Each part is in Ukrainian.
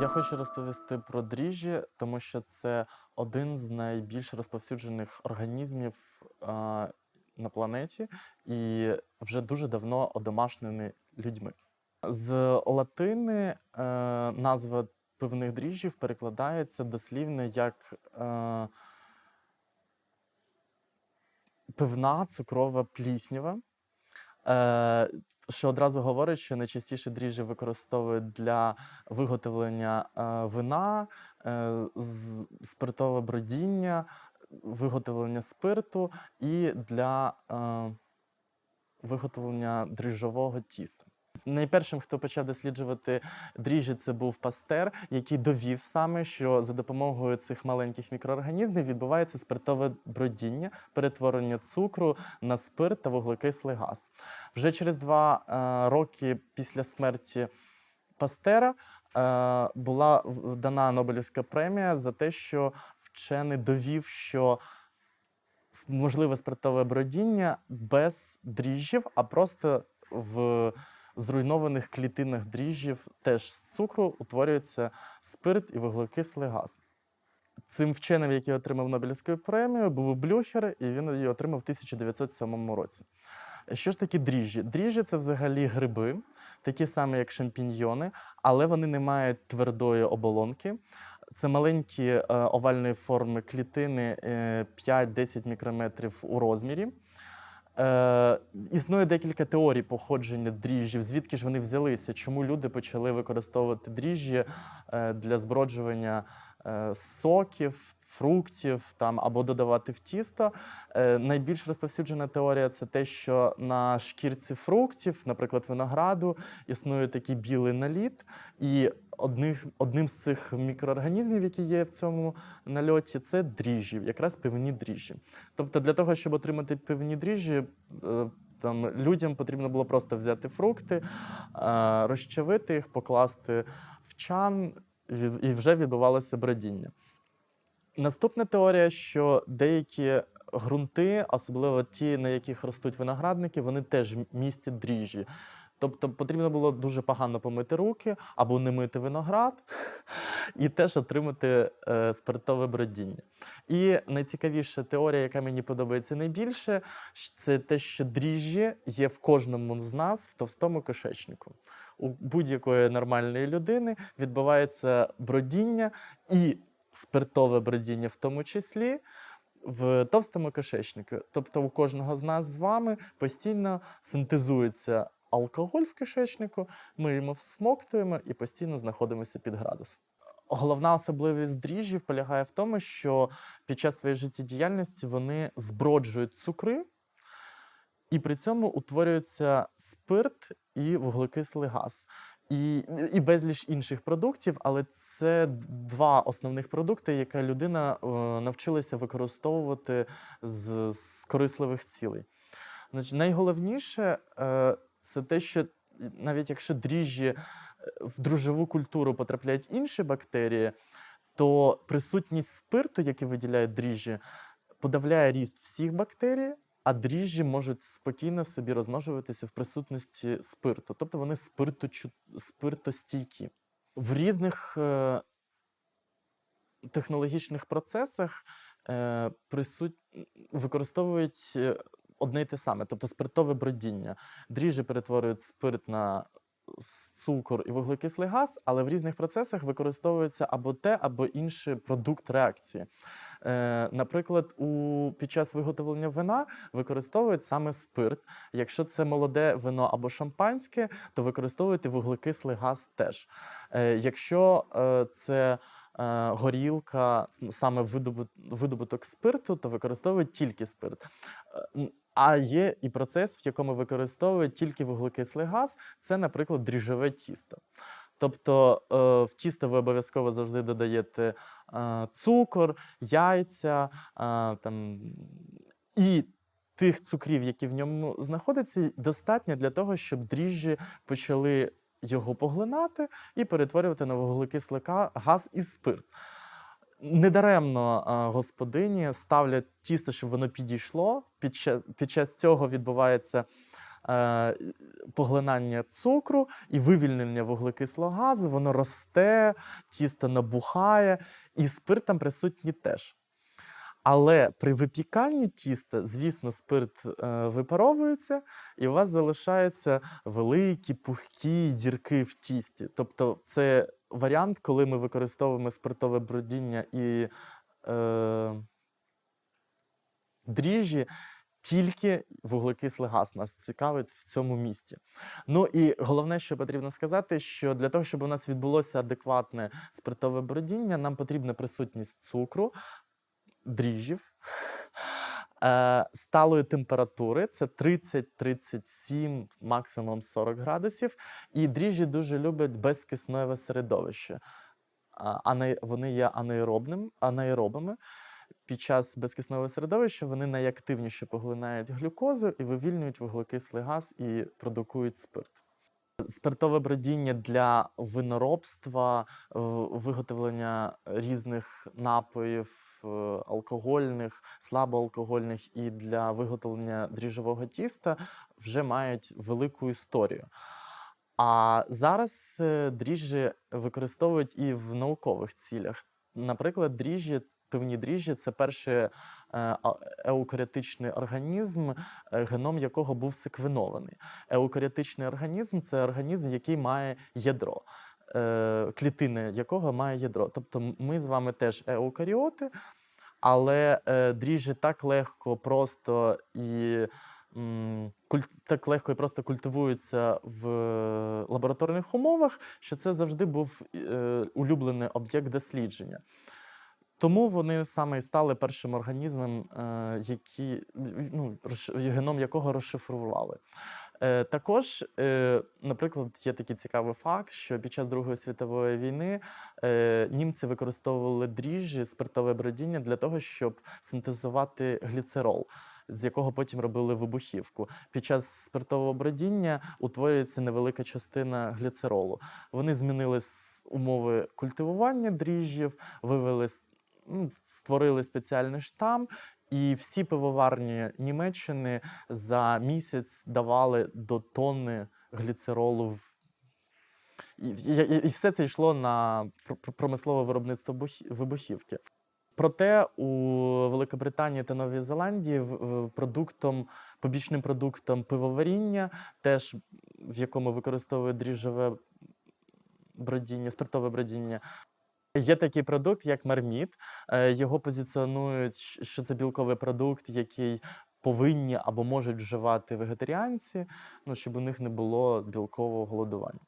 Я хочу розповісти про дріжджі, тому що це один з найбільш розповсюджених організмів а, на планеті і вже дуже давно одомашнений людьми. З латини е, назва пивних дріжджів перекладається дослівно як е, пивна цукрова пліснява. Що одразу говорить, що найчастіше дріжджі використовують для виготовлення е, вина, е, спиртове бродіння, виготовлення спирту і для е, виготовлення дріжджового тіста. Найпершим, хто почав досліджувати дріжджі, це був пастер, який довів саме, що за допомогою цих маленьких мікроорганізмів відбувається спиртове бродіння, перетворення цукру на спирт та вуглекислий газ. Вже через два е, роки після смерті Пастера е, була дана Нобелівська премія за те, що вчений довів, що можливе спиртове бродіння без дріжджів, а просто в зруйнованих клітинах дріжджів теж з цукру утворюється спирт і вуглекислий газ. Цим вченим, який отримав Нобелівську премію, був Блюхер, і він її отримав в 1907 році. Що ж таке дріжджі? Дріжджі це взагалі гриби, такі самі, як шампіньйони, але вони не мають твердої оболонки. Це маленькі е, овальної форми клітини е, 5-10 мікрометрів у розмірі. Е, існує декілька теорій походження дріжджів, звідки ж вони взялися, чому люди почали використовувати дріжджі е, для зброджування соків, фруктів там, або додавати в тісто. Е, найбільш розповсюджена теорія це те, що на шкірці фруктів, наприклад, винограду, існує такий білий наліт, і одним, з цих мікроорганізмів, які є в цьому нальоті, це дріжджі, якраз пивні дріжджі. Тобто, для того, щоб отримати пивні дріжджі, е, там людям потрібно було просто взяти фрукти, е, розчавити їх, покласти в чан, і вже відбувалося бродіння. Наступна теорія, що деякі ґрунти, особливо ті, на яких ростуть виноградники, вони теж містять дріжджі. Тобто потрібно було дуже погано помити руки або не мити виноград, і теж отримати е, спиртове бродіння. І найцікавіша теорія, яка мені подобається найбільше, це те, що дріжджі є в кожному з нас в товстому кишечнику. У будь-якої нормальної людини відбувається бродіння і спиртове бродіння в тому числі. В товстому кишечнику. Тобто у кожного з нас з вами постійно синтезується алкоголь в кишечнику, ми його всмоктуємо і постійно знаходимося під градус. Головна особливість дріжджів полягає в тому, що під час своєї життєдіяльності вони зброджують цукри, і при цьому утворюється спирт і вуглекислий газ. І, і безліч інших продуктів, але це два основних продукти, які людина е, навчилася використовувати з, з корисливих цілей. Значить, найголовніше е, це те, що навіть якщо дріжджі е, в дружову культуру потрапляють інші бактерії, то присутність спирту, який виділяють дріжджі, подавляє ріст всіх бактерій, а дріжджі можуть спокійно собі розмножуватися в присутності спирту. Тобто вони спирточу... спиртостійкі. В різних е... технологічних процесах е... присут... використовують е, одне й те саме, тобто спиртове бродіння. Дріжджі перетворюють спирт на цукор і вуглекислий газ, але в різних процесах використовується або те, або інший продукт реакції. Е, наприклад, у, під час виготовлення вина використовують саме спирт. Якщо це молоде вино або шампанське, то використовують і вуглекислий газ теж. Е, якщо е, це горілка, саме видобуток спирту, то використовують тільки спирт. А є і процес, в якому використовують тільки вуглекислий газ, це, наприклад, дріжджове тісто. Тобто е, в тісто ви обов'язково завжди додаєте е, цукор, яйця е, там, і тих цукрів, які в ньому знаходяться, достатньо для того, щоб дріжджі почали його поглинати і перетворювати на вуглекислий газ і спирт. Недаремно господині ставлять тісто, щоб воно підійшло. Під час, під час цього відбувається поглинання цукру і вивільнення вуглекислого газу, воно росте, тісто набухає, і спирт там присутній теж. Але при випіканні тіста, звісно, спирт е, випаровується, і у вас залишаються великі пухкі дірки в тісті. Тобто, це варіант, коли ми використовуємо спиртове бродіння і е, дріжджі, тільки вуглекислий газ нас цікавить в цьому місці. Ну і головне, що потрібно сказати, що для того, щоб у нас відбулося адекватне спиртове бродіння, нам потрібна присутність цукру, дріжджів, е, сталої температури це 30-37, максимум 40 градусів. І дріжджі дуже люблять безкисневе середовище. А, Вони є анаеробним. Під час безкиснового середовища вони найактивніше поглинають глюкозу і вивільнюють вуглекислий газ і продукують спирт. Спиртове бродіння для виноробства, виготовлення різних напоїв, е, алкогольних, слабоалкогольних і для виготовлення дріжджового тіста вже мають велику історію. А зараз е, дріжджі використовують і в наукових цілях. Наприклад, дріжджі, певні дріжджі це перший е, еукаріотичний організм, е, геном якого був секвенований. Еукаріотичний організм це організм, який має ядро, е, клітина якого має ядро. Тобто ми з вами теж еукаріоти, але дріжджі так легко, просто і так легко і просто культивуються в лабораторних умовах, що це завжди був улюблений об'єкт дослідження. Тому вони саме і стали першим організмом, е, які, ну, геном якого розшифрували. Е, також, е, наприклад, є такий цікавий факт, що під час Другої світової війни німці використовували дріжджі, спиртове бродіння для того, щоб синтезувати гліцерол, з якого потім робили вибухівку. Під час спиртового бродіння утворюється невелика частина гліцеролу. Вони змінили умови культивування дріжджів, вивели ну, створили спеціальний штам, і всі пивоварні Німеччини за місяць давали до тонни гліцеролу. в- І, і, і все це йшло на пр- пр- промислове виробництво вибухівки. Проте у Великобританії та Новій Зеландії продуктом, побічним продуктом пивоваріння, теж в якому використовують дріжджове бродіння, спиртове бродіння, Є такий продукт, як марміт. Е, Його позиціонують, що це білковий продукт, який повинні або можуть вживати вегетаріанці, ну, щоб у них не було білкового голодування.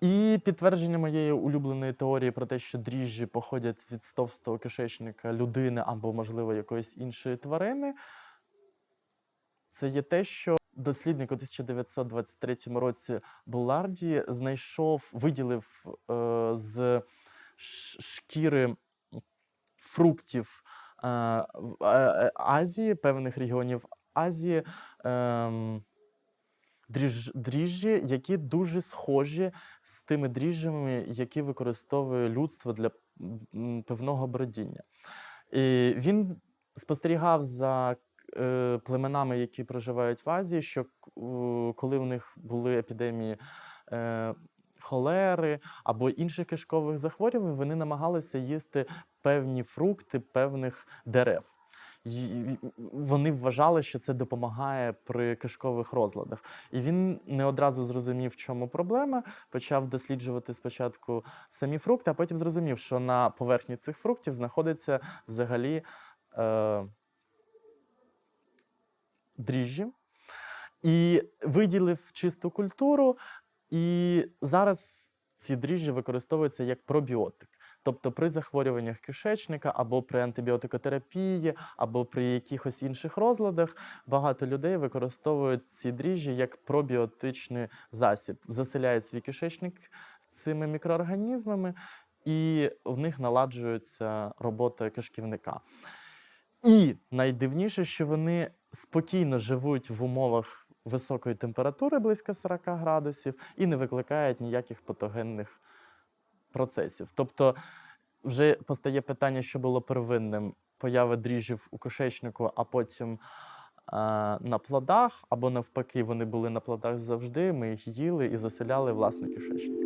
І підтвердження моєї улюбленої теорії про те, що дріжджі походять від товстого кишечника людини або, можливо, якоїсь іншої тварини, це є те, що дослідник у 1923 році Буларді знайшов, виділив е, з шкіри фруктів е, е, е, Азії, певних регіонів Азії. ем, дріжджі, які дуже схожі з тими дріжджами, які використовує людство для м, пивного бродіння. І він спостерігав за племенами, які проживають в Азії, що коли у них були епідемії холери або інших кишкових захворювань, вони намагалися їсти певні фрукти певних дерев. Вони вважали, що це допомагає при кишкових розладах. І він не одразу зрозумів, в чому проблема. Почав досліджувати спочатку самі фрукти, а потім зрозумів, що на поверхні цих фруктів знаходиться взагалі е, дріжджі. І виділив чисту культуру, і зараз ці дріжджі використовуються як пробіотик. Тобто при захворюваннях кишечника або при антибіотикотерапії, або при якихось інших розладах багато людей використовують ці дріжджі як пробіотичний засіб, заселяють свій кишечник цими мікроорганізмами, і в них наладжується робота кишківника. І найдивніше, що вони спокійно живуть в умовах високої температури близько 40 градусів і не викликають ніяких патогенних процесів. Тобто вже постає питання, що було первинним: поява дріжджів у кишечнику, а потім на плодах, або навпаки, вони були на плодах завжди. Ми їх їли і заселяли власне кишечник.